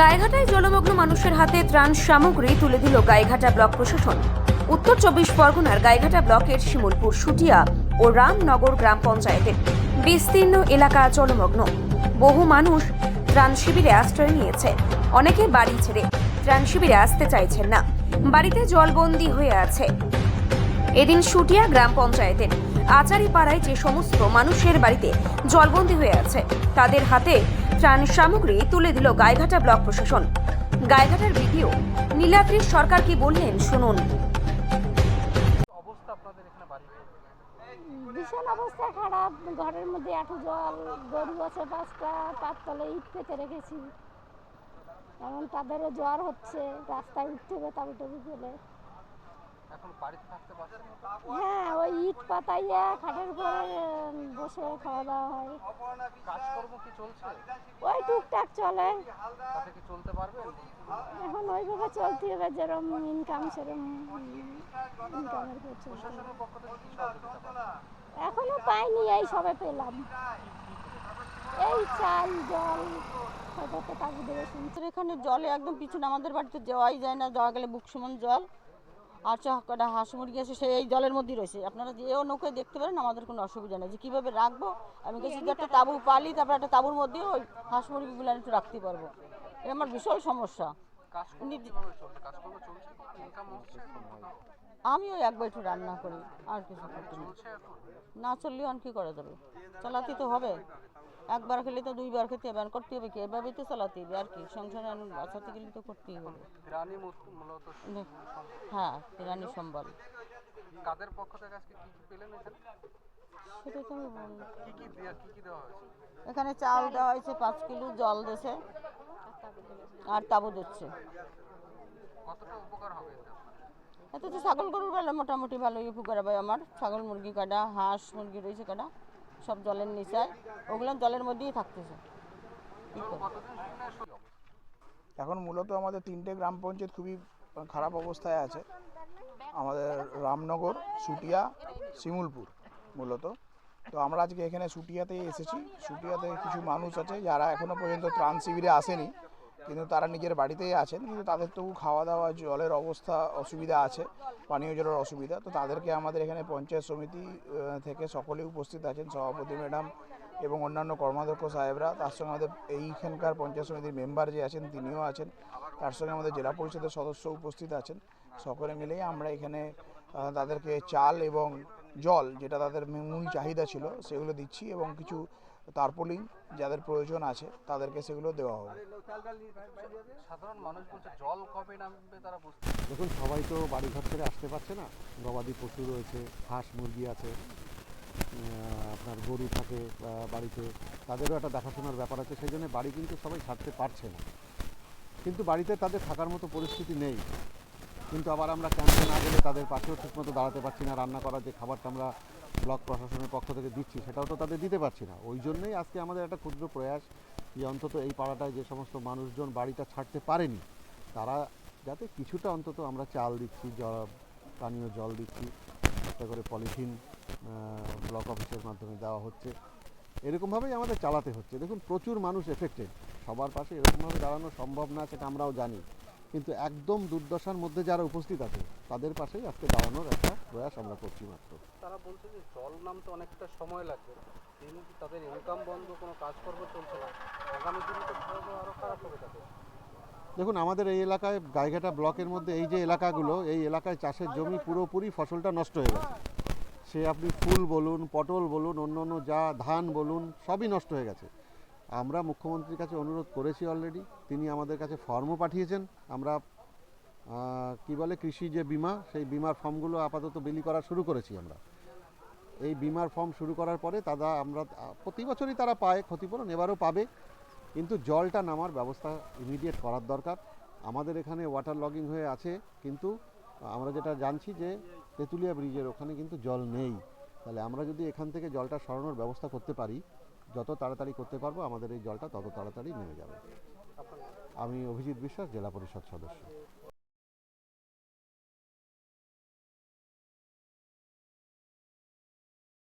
গায়েঘাটায় জলমগ্ন মানুষের হাতে ত্রাণ সামগ্রী তুলে দিল গায়েঘাটা ব্লক প্রশাসন। উত্তর চব্বিশ পরগনার গায়েঘাটা ব্লকের শিমুলপুর, সুটিয়া ও রামনগর গ্রাম পঞ্চায়েতের বিস্তীর্ণ এলাকা জলমগ্ন। বহু মানুষ ত্রাণ শিবিরে আশ্রয় নিয়েছে। অনেকে বাড়ি ছেড়ে ত্রাণ শিবিরে আসতে চাইছেন না। বাড়িতে জলবন্দী হয়ে আছে। এদিন সুটিয়া গ্রাম পঞ্চায়েতের আচারিপাড়ায় যে সমস্ত মানুষের বাড়িতে জলবন্দী হয়ে আছে, তাদের হাতে ত্রাণ সামগ্রী তুলে দিল গায়েঘাটা ব্লক প্রশাসন। গায়েঘাটার ভিডিও নীলাদ্রি সরকার কি বললেন শুনুন। অবস্থা আপনাদের এখানে বাড়ি ভীষণ অবস্থা খারাপ। ঘরের মধ্যে এঁঠো জল গরু আছে পাঁচটা পাততলে ইট পেতে রেখেছি। এমন তাদেরও জ্বর হচ্ছে রাস্তায় উঠতে হবে তাবু টাবু ফেলে এখন বাড়িতে থাকতে পারছেন না? হ্যাঁ ওই ইট পাতাইয়া খাটের উপরে বসে খাওয়া দাওয়া হয় কাজকর্ম কি চলছে? ওই টুকটাক চলে। কি চলতে পারবেন এখন ওইভাবে চলতে হবে যেরকম ইনকাম সেরকম ইনকামের এখনও পাইনি এই সবে পেলাম। এই চাল জল এখানে জলে একদম পিছনে আমাদের বাড়িতে যাওয়াই যায় না যাওয়া গেলে বুক সমান জল। আর কটা হাঁস মুরগি আছে সেই এই জলের মধ্যেই রয়েছে। আপনারা যেও নৌকায় দেখতে পারেন, আমাদের কোনো অসুবিধা নেই। যে কীভাবে রাখব, আমি কাছে একটা তাবু পালি, তারপর একটা তাবুর মধ্যে ওই হাঁস মুরগিগুলো একটু রাখতে পারব। এটা আমার বিশাল সমস্যা। আমি ওই একবার একটু রান্না করি, আর কিছু করতে না চললেও আর কি করা যাবে? চালাতে তো হবে। একবার খেলে তো দুইবার খেতে হবে আর করতে হবে কি? এভাবেই তো চালাতে হবে আর কি? সংসারে বাঁচাতে গেলে তো করতেই হবে। রানী মূলত হ্যাঁ রানী সম্বল। কাদের পক্ষ থেকে আজকে কি কি পেলেন এখানে? তো কি কি কি কি দেওয়া হয়েছে? এখানে চাল দেওয়া হয়েছে পাঁচ কিলো জল দিয়েছে আর তাবু দিচ্ছে। কতটা উপকার হবে এতে তো ছাগল গরুর বেলা মোটামুটি ভালোই উপকার হবে আমার। ছাগল মুরগি কাটা হাঁস মুরগি রয়েছে কাটা। সব জলের নিচায় ওগুলো জলের মধ্যেই থাকতেছে। এখন মূলত আমাদের তিনটে গ্রাম পঞ্চায়েত খুবই খারাপ অবস্থায় আছে। আমাদের রামনগর, সুটিয়া, শিমুলপুর মূলত। তো আমরা আজকে এখানে সুটিয়াতে এসেছি। সুটিয়াতে কিছু মানুষ আছে যারা এখনও পর্যন্ত ত্রাণ শিবিরে আসেনি। কিন্তু তারা নিজের বাড়িতেই আছেন, কিন্তু তাদের তবু খাওয়া দাওয়া জলের অবস্থা অসুবিধা আছে, পানীয় জলের অসুবিধা। তো তাদেরকে আমাদের এখানে পঞ্চায়েত সমিতি থেকে সকলেই উপস্থিত আছেন, সভাপতি ম্যাডাম এবং অন্যান্য কর্মাধ্যক্ষ সাহেবরা। তার সঙ্গে আমাদের এইখানকার পঞ্চায়েত সমিতির মেম্বার যে আছেন, তিনিও আছেন। তার সঙ্গে আমাদের জেলা পরিষদের সদস্য উপস্থিত আছেন। সকলে মিলেই আমরা এখানে তাদেরকে চাল এবং জল, যেটা তাদের মূল চাহিদা ছিল, সেগুলো দিচ্ছি এবং কিছু তারপলিং যাদের প্রয়োজন আছে তাদেরকে সেগুলো দেওয়া হবে। সাধারণ মানুষ বলছে জল কবে নামবে তারা বুঝতে দেখুন সবাই তো বাড়ি ঘর ছেড়ে আসতে পারছে না। গবাদি পশু রয়েছে হাঁস মুরগি আছে আপনার গরু থাকে বাড়িতে তাদেরও একটা দেখাশোনার ব্যাপার আছে সেই জন্য বাড়ি কিন্তু সবাই ছাড়তে পারছে না। কিন্তু বাড়িতে তাদের থাকার মতো পরিস্থিতি নেই। কিন্তু আবার আমরা ক্যাম্পে না গেলে তাদের পাশেও ঠিকমতো দাঁড়াতে পারছি না, রান্না করার যে খাবারটা আমরা ব্লক প্রশাসনের পক্ষ থেকে দিচ্ছি সেটাও তো তাদের দিতে পারছি না। ওই জন্যই আজকে আমাদের একটা ক্ষুদ্র প্রয়াস যে অন্তত এই পাড়াটায় যে সমস্ত মানুষজন বাড়িটা ছাড়তে পারেনি, তারা যাতে কিছুটা অন্তত আমরা চাল দিচ্ছি, জল, পানীয় জল দিচ্ছি, একটা করে পলিথিন ব্লক অফিসের মাধ্যমে দেওয়া হচ্ছে। এরকমভাবেই আমাদের চালাতে হচ্ছে। দেখুন, প্রচুর মানুষ এফেক্টেড সবার পাশে এরকমভাবে দাঁড়ানো সম্ভব না, সেটা আমরাও জানি। কিন্তু একদম দুর্দশার মধ্যে যারা উপস্থিত আছে তাদের পাশেই আজকে দাঁড়ানোর একটা প্রয়াস আমরা করছি মাত্র। তারা বলছে যে জল নামতে অনেকটা সময় লাগবে। তাদের ইনকাম বন্ধ কোনো কাজকর্ম চলছে না? আগামী দিনে তো আরও খারাপ হবে তাদের। দেখুন আমাদের এই এলাকায় গাইঘাটা ব্লকের মধ্যে এই যে এলাকাগুলো এই এলাকায় চাষের জমি পুরোপুরি ফসলটা নষ্ট হয়ে গেছে। সে আপনি ফুল বলুন পটল বলুন অন্য অন্য যা ধান বলুন সবই নষ্ট হয়ে গেছে। আমরা মুখ্যমন্ত্রীর কাছে অনুরোধ করেছি অলরেডি তিনি আমাদের কাছে ফর্মও পাঠিয়েছেন। আমরা কি বলে, কৃষি যে বিমা, সেই বিমার ফর্মগুলো আপাতত বিলি করা শুরু করেছি আমরা। এই বিমার ফর্ম শুরু করার পরে তারা, আমরা, প্রতি বছরই তারা পায়, ক্ষতিপূরণ এবারও পাবে। কিন্তু জলটা নামার ব্যবস্থা ইমিডিয়েট করার দরকার। আমাদের এখানে ওয়াটার লগিং হয়ে আছে, কিন্তু আমরা যেটা জানছি যে তেঁতুলিয়া ব্রিজের ওখানে কিন্তু জল নেই। তাহলে আমরা যদি এখান থেকে জলটা সরানোর ব্যবস্থা করতে পারি যত তাড়াতাড়ি করতে পারব, আমাদের এই জলটা তত তাড়াতাড়ি নেমে যাবে। আমি অভিজিৎ বিশ্বাস, জেলা পরিষদ সদস্য।